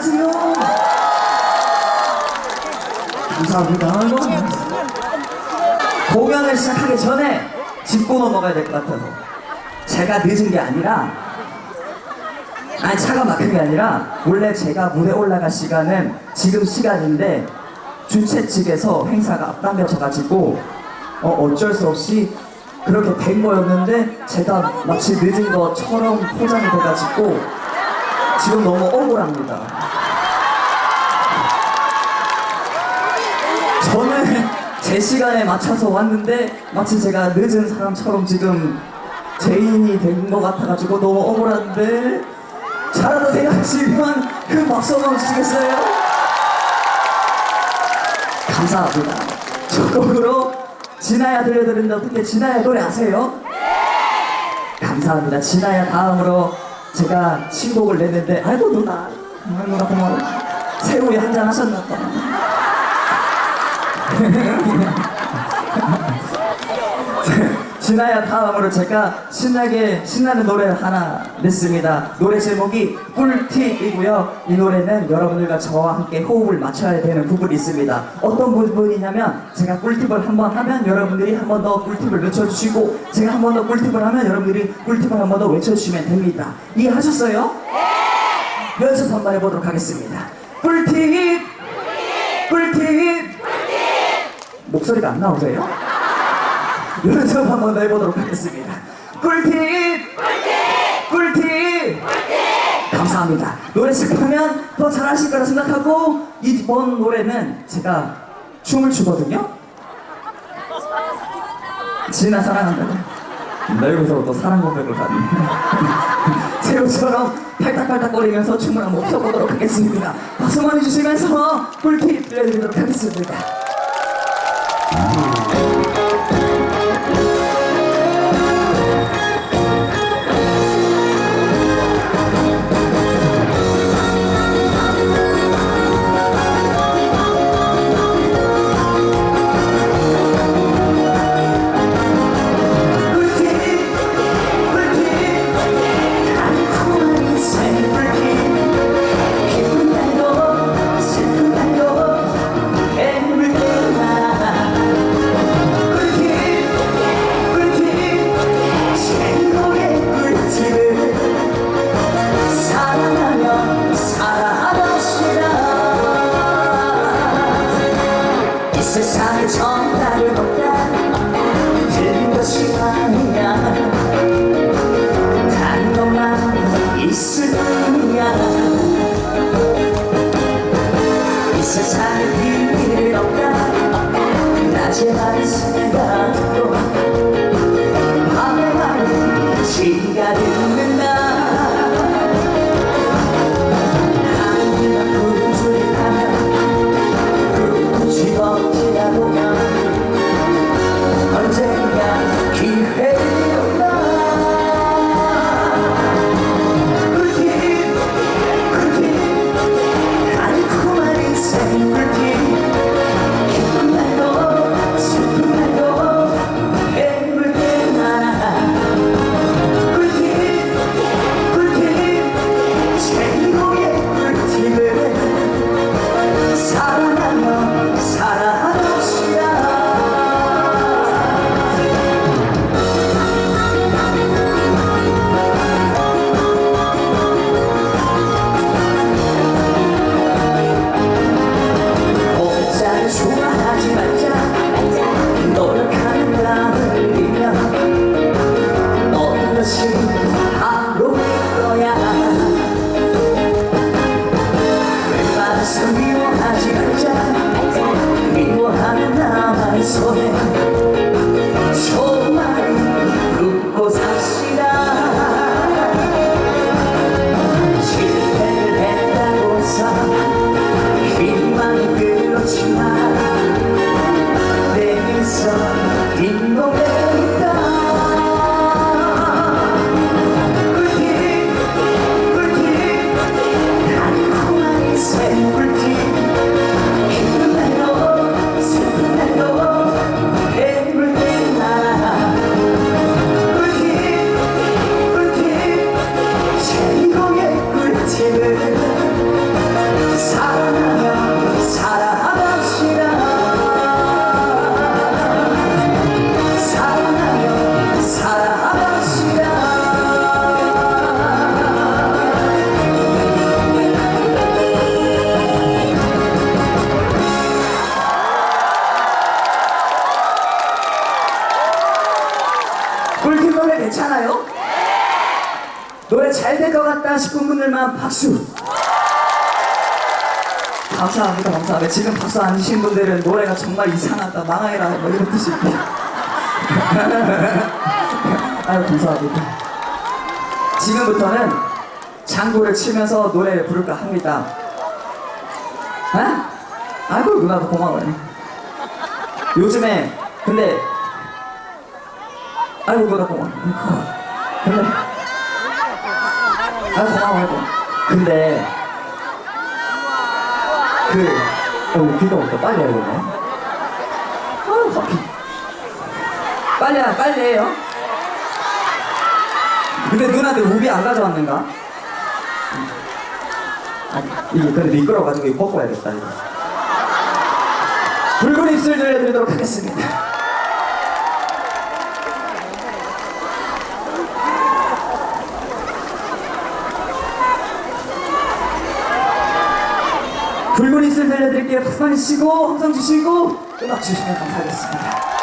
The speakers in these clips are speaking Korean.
주세요. 감사합니다. 공연을 시작하기 전에 짚고 넘어가야 될 것 같아서 제가 늦은 게 아니라 아니 차가 막힌 게 아니라 원래 제가 무대 올라갈 시간은 지금 시간인데 주최 측에서 행사가 앞당겨져가지고 어, 어쩔 수 없이 그렇게 된 거였는데 제가 마치 늦은 것처럼 포장이 돼가지고 지금 너무 억울합니다. 저는 제 시간에 맞춰서 왔는데 마치 제가 늦은 사람처럼 지금 죄인이 된 것 같아가지고 너무 억울한데 잘하다 생각하시면 큰 박수 한번 주시겠어요? 감사합니다. 첫 곡으로 진아야 들려드리는데 어떻게 진아야 노래 아세요? 감사합니다. 진아야 다음으로 제가 신곡을 냈는데 아이고 누나 누나 고마워 새우에 한잔 하셨나 봐. 진아야 다음으로 제가 신나게 신나는 노래 하나 냈습니다. 노래 제목이 꿀팁이고요. 이 노래는 여러분들과 저와 함께 호흡을 맞춰야 되는 부분이 있습니다. 어떤 부분이냐면 제가 꿀팁을 한번 하면 여러분들이 한 번 더 꿀팁을 외쳐주시고 제가 한 번 더 꿀팁을 하면 여러분들이 꿀팁을 한 번 더 외쳐주시면 됩니다. 이해하셨어요? 네! 연습 한번 해보도록 하겠습니다. 꿀팁! 꿀팁! 목소리가 안 나오세요? 연습 한번 더 해보도록 하겠습니다. 꿀팁! 꿀팁! 꿀팁! 감사합니다. 노래 시작하면 더 잘하실 거라 생각하고 이번 노래는 제가 춤을 추거든요. 진아 사랑한다고. 나 여기서 또 사랑 고백을 받네. 새우처럼 팔딱팔딱거리면서 춤을 한번 춰보도록 하겠습니다. 박수 많이 주시면서 꿀팁 들려드리도록 하겠습니다. 감사합니다, 감사합니다. 지금 박수 안 치신 분들은 노래가 정말 이상하다, 망하라, 뭐 이런 뜻이 있고. 아유, 감사합니다. 지금부터는 장구를 치면서 노래를 부를까 합니다. 아? 아이고, 누나도 고마워요. 요즘에, 근데, 아이고, 누나 고마워. 근데, 아이고, 고마워요. 근데, 그, 어, 비가 온다. 빨리 해야겠네. 아, 커피. 빨리, 하- 빨리 해요. 근데 누나들 우비 안 가져왔는가? 아니, 이게 근데 미끄러워가지고 이거 벗고야겠다, 이거. 붉은 입술 들려드리도록 하겠습니다. 붉은 입술 들려드릴게요. 박수 많이 치고, 함성 주시고, 음악 주시면 감사하겠습니다.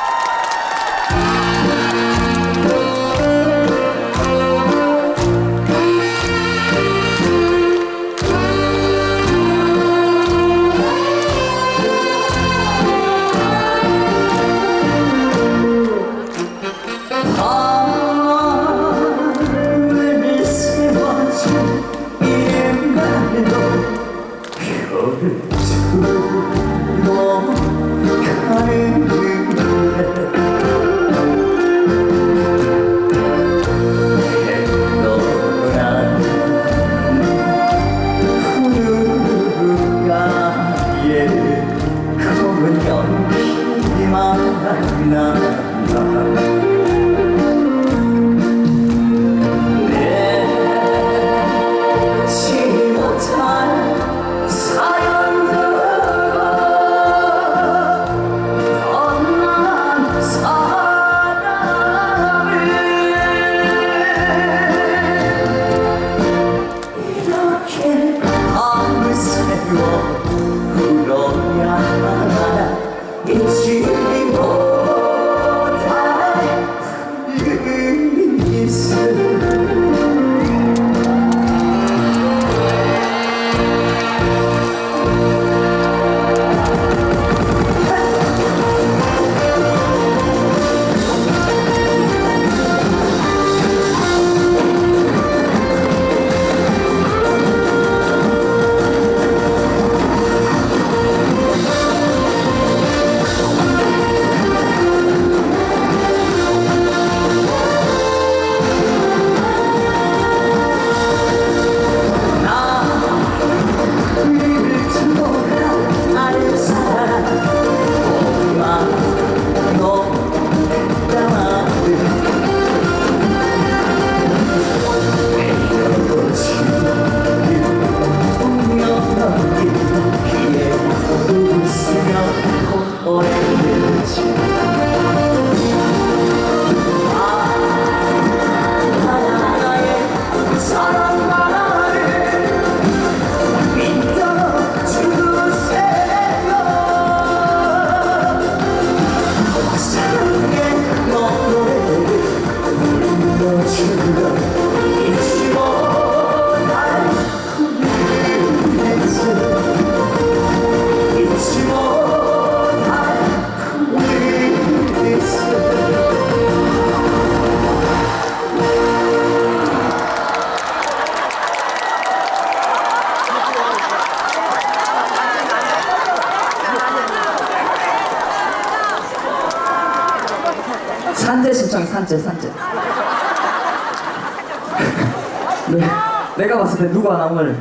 네, 내가 봤을 때 누가 나 오늘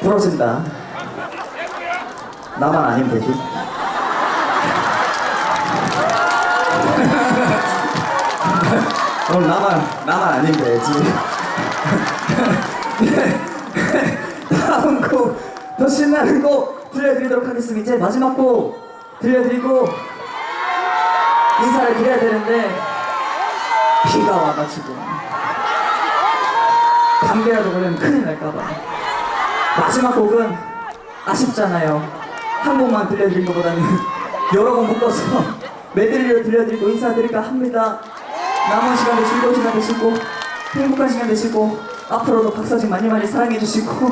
부러진다. 나만 아니면 되지 오늘 나만 나만 아니면 되지. 네. 다음 곡 더 신나는 곡 들려드리도록 하겠습니다. 이제 마지막 곡 들려드리고 인사를 드려야 되는데 비가 와가지고 담배라도 걸리면 큰일 날까봐. 마지막 곡은 아쉽잖아요. 한 곡만 들려드린 것보다는 여러 곡 묶어서 메들리로 들려드리고 인사드릴까 합니다. 남은 시간도 즐거운 시간 되시고 행복한 시간 되시고 앞으로도 박사진 많이 많이 사랑해주시고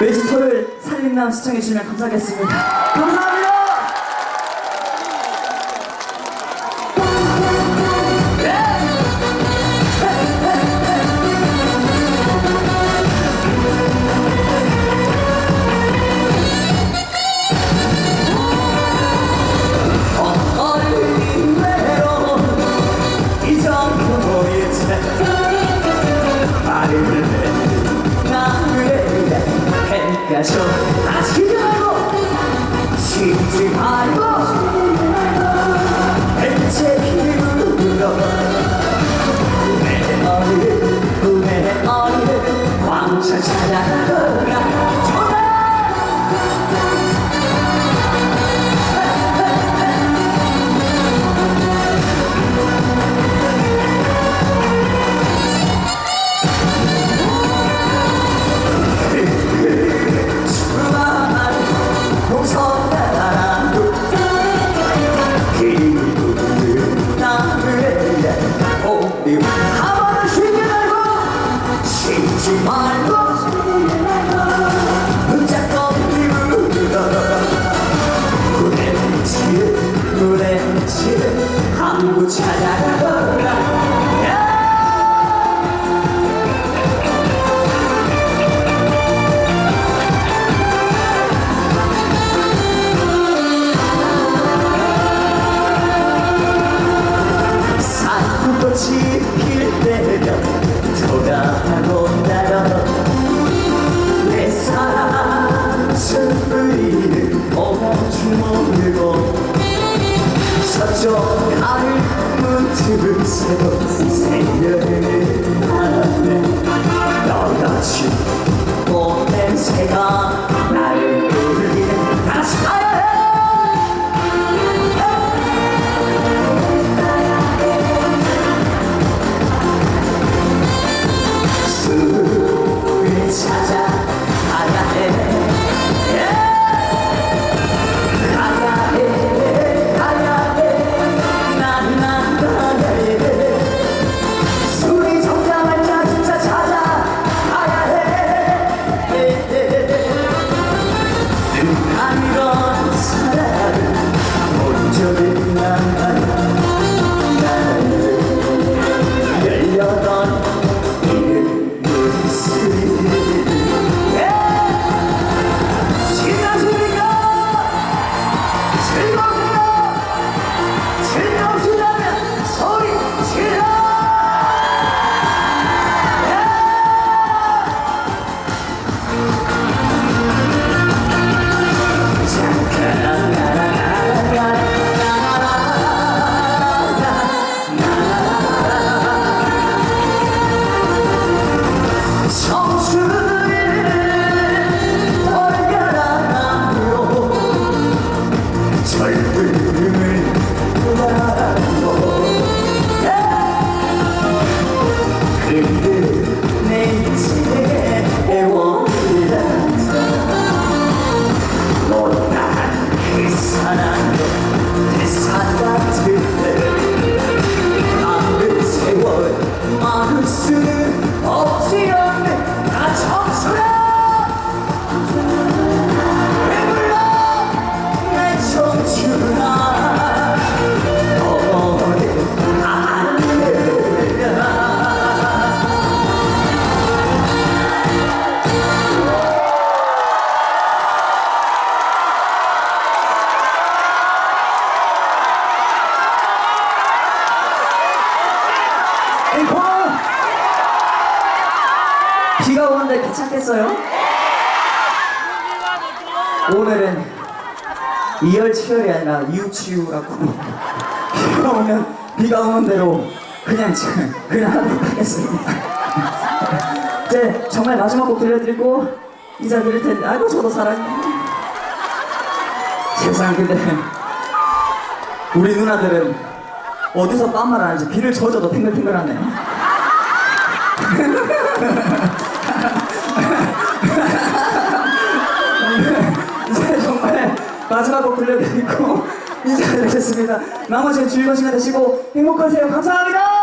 매주 토요일 살림남 시청해주시면 감사하겠습니다. 감사합니다. 2열 7열이 아니라 이웃치유라고 비가 오면 비가 오는 대로 그냥 그냥 하도록 하겠습니다. 이제 정말 마지막 곡 들려드리고 인사 드릴 텐데 아이고 저도 사랑해. 세상 근데 우리 누나들은 어디서 딴 말을 하는지 비를 젖어도 탱글탱글하네요. 사라고 불려드리고 인사드리겠습니다. 나머지는 즐거운 시간 되시고 행복하세요. 감사합니다.